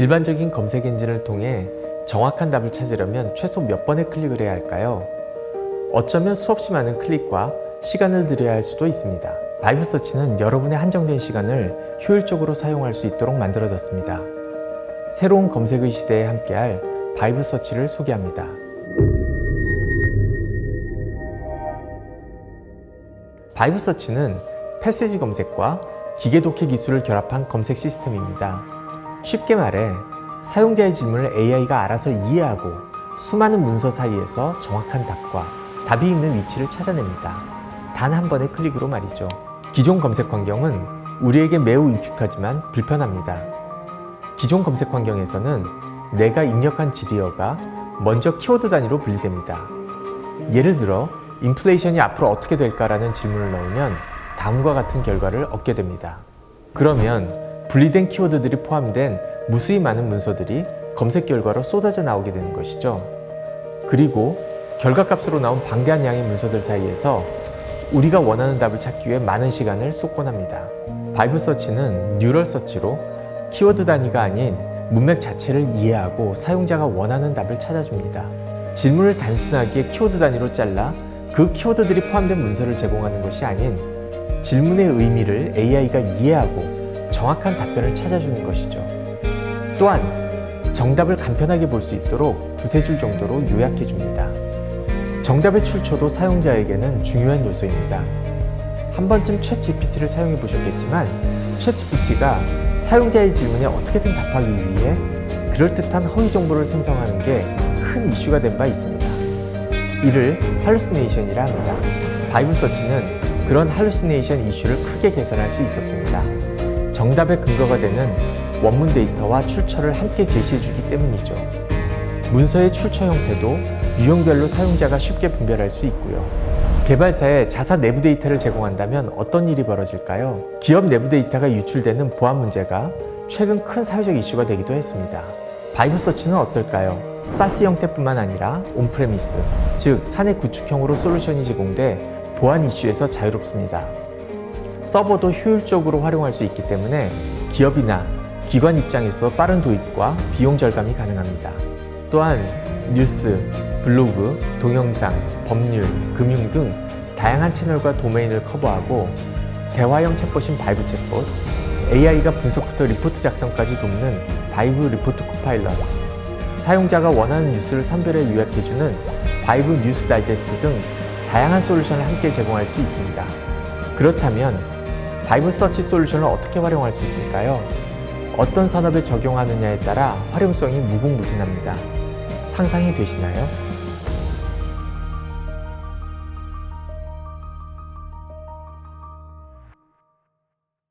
일반적인 검색 엔진을 통해 정확한 답을 찾으려면 최소 몇 번의 클릭을 해야 할까요? 어쩌면 수없이 많은 클릭과 시간을 들여야 할 수도 있습니다. 바이브 서치는 여러분의 한정된 시간을 효율적으로 사용할 수 있도록 만들어졌습니다. 새로운 검색의 시대에 함께할 바이브 서치를 소개합니다. 바이브 서치는 패시지 검색과 기계 독해 기술을 결합한 검색 시스템입니다. 쉽게 말해 사용자의 질문을 AI가 알아서 이해하고 수많은 문서 사이에서 정확한 답과 답이 있는 위치를 찾아냅니다. 단 한 번의 클릭으로 말이죠. 기존 검색 환경은 우리에게 매우 익숙하지만 불편합니다. 기존 검색 환경에서는 내가 입력한 지리어가 먼저 키워드 단위로 분리됩니다. 예를 들어 인플레이션이 앞으로 어떻게 될까라는 질문을 넣으면 다음과 같은 결과를 얻게 됩니다. 그러면 분리된 키워드들이 포함된 무수히 많은 문서들이 검색 결과로 쏟아져 나오게 되는 것이죠. 그리고 결과값으로 나온 방대한 양의 문서들 사이에서 우리가 원하는 답을 찾기 위해 많은 시간을 쏟곤 합니다. 바이브 서치는 뉴럴 서치로 키워드 단위가 아닌 문맥 자체를 이해하고 사용자가 원하는 답을 찾아줍니다. 질문을 단순하게 키워드 단위로 잘라 그 키워드들이 포함된 문서를 제공하는 것이 아닌 질문의 의미를 AI가 이해하고 정확한 답변을 찾아주는 것이죠. 또한 정답을 간편하게 볼 수 있도록 두세 줄 정도로 요약해 줍니다. 정답의 출처도 사용자에게는 중요한 요소입니다. 한 번쯤 챗 GPT를 사용해 보셨겠지만 챗 GPT가 사용자의 질문에 어떻게든 답하기 위해 그럴듯한 허위 정보를 생성하는 게 큰 이슈가 된 바 있습니다. 이를 할루시네이션이라 합니다. 바이브 서치는 그런 할루시네이션 이슈를 크게 개선할 수 있었습니다. 정답의 근거가 되는 원문 데이터와 출처를 함께 제시해 주기 때문이죠. 문서의 출처 형태도 유형별로 사용자가 쉽게 분별할 수 있고요. 개발사에 자사 내부 데이터를 제공한다면 어떤 일이 벌어질까요? 기업 내부 데이터가 유출되는 보안 문제가 최근 큰 사회적 이슈가 되기도 했습니다. 바이브 서치는 어떨까요? 사스 형태뿐만 아니라 온프레미스, 즉 사내 구축형으로 솔루션이 제공돼 보안 이슈에서 자유롭습니다. 서버도 효율적으로 활용할 수 있기 때문에 기업이나 기관 입장에서 빠른 도입과 비용 절감이 가능합니다. 또한 뉴스, 블로그, 동영상, 법률, 금융 등 다양한 채널과 도메인을 커버하고 대화형 챗봇인 바이브 챗봇, AI가 분석부터 리포트 작성까지 돕는 바이브 리포트 코파일럿, 사용자가 원하는 뉴스를 선별해 요약해주는 바이브 뉴스 다이제스트 등 다양한 솔루션을 함께 제공할 수 있습니다. 그렇다면 바이브 서치 솔루션을 어떻게 활용할 수 있을까요? 어떤 산업에 적용하느냐에 따라 활용성이 무궁무진합니다. 상상이 되시나요?